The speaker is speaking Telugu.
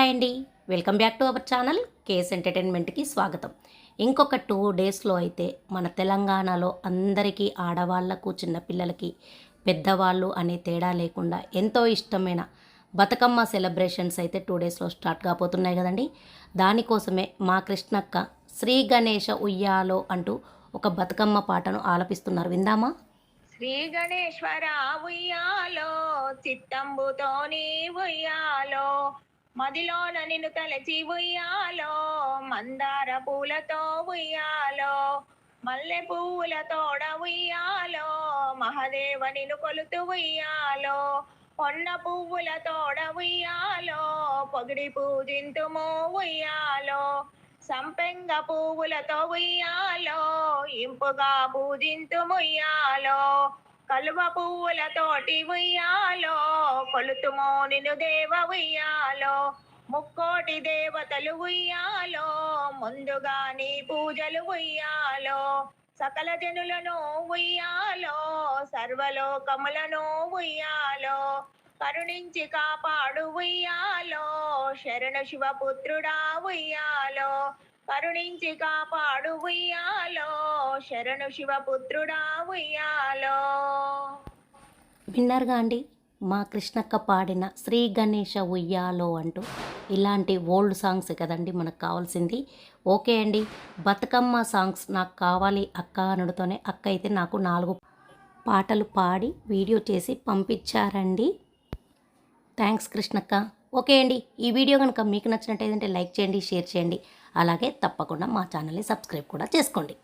హాయ్ అండి welcome back to our channel KS ఎంటర్టైన్మెంట్కి స్వాగతం. ఇంకొక టూ డేస్లో అయితే మన తెలంగాణలో అందరికీ ఆడవాళ్ళకు చిన్నపిల్లలకి పెద్దవాళ్ళు అనే తేడా లేకుండా ఎంతో ఇష్టమైన బతుకమ్మ సెలబ్రేషన్స్ అయితే టూ డేస్లో స్టార్ట్ కాబోతున్నాయి కదండి. దానికోసమే మా కృష్ణక్క శ్రీ గణేష ఉయ్యాలో అంటూ ఒక బతుకమ్మ పాటను ఆలపిస్తున్నారు. విందామా? శ్రీ గణేశ్వర ఉయ్యాలో చిత్తంబుతోని ఉయ్యాలో మదిలోన నిన్ను తలచి ఉయ్యాలో మందార పూలతో ఉయ్యాలో మల్లె పువ్వుల తోడ ఉయ్యాలో మహదేవ నిన్ను కొలుతు ఉయ్యాలో పొన్న పువ్వుల తోడ ఉయ్యాలో పొగిడి పూజింతుము ఉయ్యాలో సంపెంగ పువ్వులతో ఉయ్యాలో ఇంపుగా పూజింతుముయ్యాలో కలువ పువ్వులతోటి ఉయ్యాలో కొలుతుమో నిన్ను దేవ ఉయ్యాలో ముక్కోటి దేవతలు ఉయ్యాలో ముందుగా నీ పూజలు ఉయ్యాలో. సకల జనులను ఉయ్యాలో సర్వలోకములను ఉయ్యాలో. కరుణించి కాపాడు ఉయ్యాలో శరణ శివపుత్రుడా ఉయ్యాలో. కరుణించి కాపాడు ఉయ్యాలో శరణు శివపుత్రుడా ఉయ్యాలో. విన్నారుగా అండి? మా కృష్ణక్క పాడిన శ్రీ గణేష ఉయ్యాలో అంటూ ఇలాంటి ఓల్డ్ సాంగ్స్ కదండి మనకు కావాల్సింది. ఓకే అండి బతుకమ్మ సాంగ్స్ నాకు కావాలి అక్క అనడుతోనే అక్క అయితే నాకు నాలుగు పాటలు పాడి వీడియో చేసి పంపించారండి. థ్యాంక్స్ కృష్ణక్క. ఓకే అండి ఈ వీడియో కనుక మీకు నచ్చినట్టయితే లైక్ చేయండి షేర్ చేయండి. అలాగే తప్పకుండా మా ఛానల్ని సబ్స్క్రైబ్ కూడా చేసుకోండి.